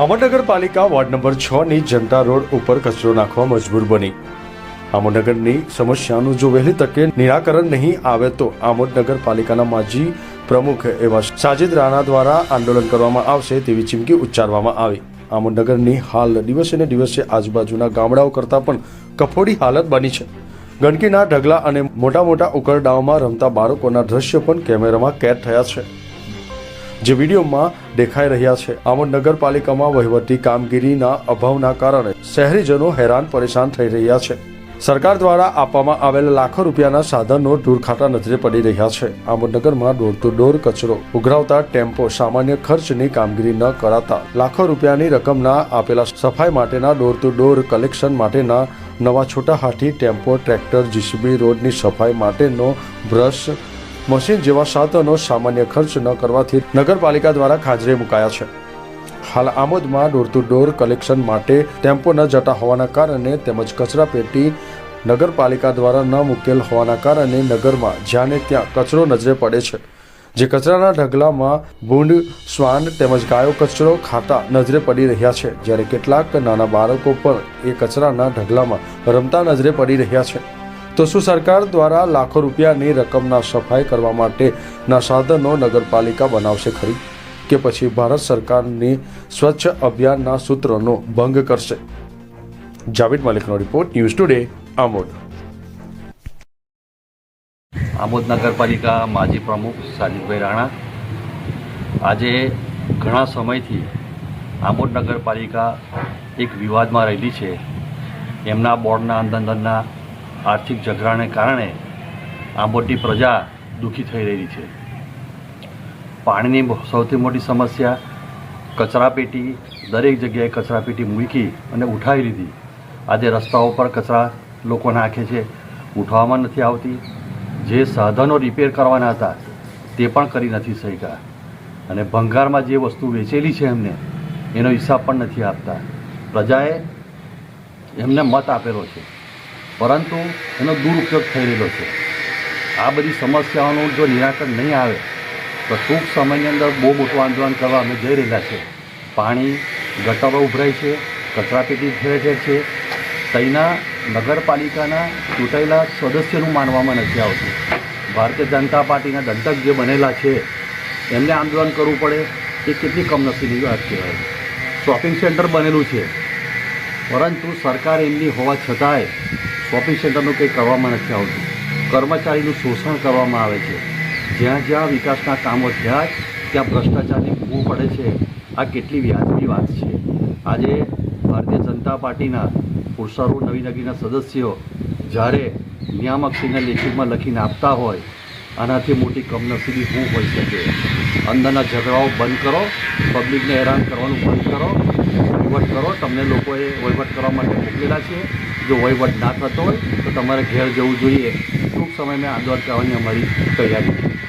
આમોદ નગરપાલિકા ward number છ ની જનતા રોડ ઉપર કચરો નાખવા મજબૂર બની. આમોદ નગરની સમસ્યાનું જો વહેલી તકે નિરાકરણ નહીં આવે તો આમોદનગર નગરપાલિકાના માજી પ્રમુખ એવા સાજિદ રાણા દ્વારા આંદોલન કરવામાં આવશે તેવી ચીમકી ઉચ્ચારવામાં આવી. આમોદનગરની હાલ દિવસે ને દિવસે આજુબાજુના ગામડાઓ કરતાં પણ કફોડી હાલત બની છે. ગંદકીના ઢગલા અને મોટા મોટા ઉકરડાઓમાં રમતા બાળકોના દ્રશ્યો પણ કેમેરામાં કેદ થયા છે. જે વિડીયોમાં દેખાઈ રહ્યા છે. આમોદ નગરપાલિકામાં વહીવટી કામગીરીના અભાવના કારણે શહેરીજનો હેરાન પરેશાન થઈ રહ્યા છે. સરકાર દ્વારા આપવામાં આવેલા લાખો રૂપિયાના સાધનો દૂરખાતા નજરે પડી રહ્યા છે. આમોદ નગરમાં ડોર ટુ ડોર કચરો ઉઘરાવતા ટેમ્પો સામાન્ય ખર્ચની કામગીરી ન કરાતા લાખો રૂપિયાની રકમના આપેલા સફાઈ માટેના ડોર ટુ ડોર કલેક્શન માટેના નવા Chhota Hathi tempo, tractor, JCB રોડની સફાઈ માટેનો બ્રશ મશીન જેવા સાધનો સામાન્ય ખર્ચ ન કરવાથી નગરપાલિકા દ્વારા ખાજરે મુકાયા છે. હાલ આમોદમાં ડોર ટુ ડોર કલેક્શન માટે ટેમ્પો ન જતા હોવાના કારણે તેમજ કચરા પેટી નગરપાલિકા દ્વારા ન મૂકેલ હોવાના કારણે નગરમાં જ્યાં ત્યાં કચરો નજરે પડે છે. જે કચરાના ઢગલામાં ભૂંડ, શ્વાન તેમજ ગાયો કચરો ખાતા નજરે પડી રહ્યા છે. જ્યારે કેટલાક નાના બાળકો પણ એ કચરાના ઢગલામાં રમતા નજરે પડી રહ્યા છે. તો શું સરકાર દ્વારા લાખો રૂપિયાની રકમના સફાઈ કરવા માટેના સાધનો નગરપાલિકા બનાવશે ખરી? કે પછી ભારત સરકારની સ્વચ્છ અભિયાનના સૂત્રોનો ભંગ કરશે? Javed મલિકનો report, news today, Amod. Amod નગરપાલિકા માજી પ્રમુખ સાજીભાઈ રાણા, આજે ઘણા સમયથી આમોદ નગરપાલિકા એક વિવાદમાં રહેલી છે. એમના બોર્ડના અંદરના આર્થિક ઝઘડાને કારણે આંબોદની પ્રજા દુઃખી થઈ રહી છે. પાણીની સૌથી મોટી સમસ્યા કચરાપેટી દરેક જગ્યાએ કચરાપેટી મૂકી અને ઉઠાવી લીધી. આજે રસ્તાઓ પર કચરા લોકો નાખે છે, ઉઠાવવામાં નથી આવતી. જે સાધનો રિપેર કરવાના હતા, તે પણ કરી નથી શક્યા. અને ભંગારમાં જે વસ્તુ વેચેલી છે એમને, એનો હિસાબ પણ નથી આપતા. પ્રજાએ એમને મત આપેલો છે. પરંતુ એનો દુરુપયોગ થઈ રહ્યો છે. આ બધી સમસ્યાઓનું જો નિરાકરણ નહીં આવે, તો ટૂંક સમયની અંદર બહુ મોટું આંદોલન કરવા અમે જઈ રહેલા છે પાણી, ગટરો ઉભરાય છે કચરાપેટી ઠેર ઠેર છે. તેના નગરપાલિકાના ચૂંટાયેલા સદસ્યનું માનવામાં નથી આવતું. ભારતીય જનતા પાર્ટીના દંતક જે બનેલા છે, એમને આંદોલન કરવું પડે એ કેટલી કમનસીબી વાત કહેવાય. શોપિંગ સેન્ટર બનેલું છે. પરંતુ સરકાર એમની હોવા છતાંય શોપિંગ સેન્ટરનું કંઈ કરવામાં નથી આવતું. કર્મચારીનું શોષણ કરવામાં આવે છે. જ્યાં જ્યાં વિકાસના કામો થયા ત્યાં ભ્રષ્ટાચારની બૂ પડે છે. આ કેટલી વ્યાજબી વાત છે. આજે ભારતીય જનતા પાર્ટીના પુરસારો નવી નગરીના સદસ્યો જ્યારે નિયામકશ્રીને લેખિતમાં લખીને આપતા હોય, આનાથી મોટી કમનસીબી શું હોઈ શકે. અંદરના ઝઘડાઓ બંધ કરો, પબ્લિકને હેરાન કરવાનું બંધ કરો, વહીવટ કરો. તમને લોકોએ વહીવટ કરવા માટે મોકલેલા છે. જો વહીવટ ના થતો હોય તો તમારે ઘેર જવું જોઈએ. ટૂંક સમયમાં આંદોલન કરવાની અમારી તૈયારી છે.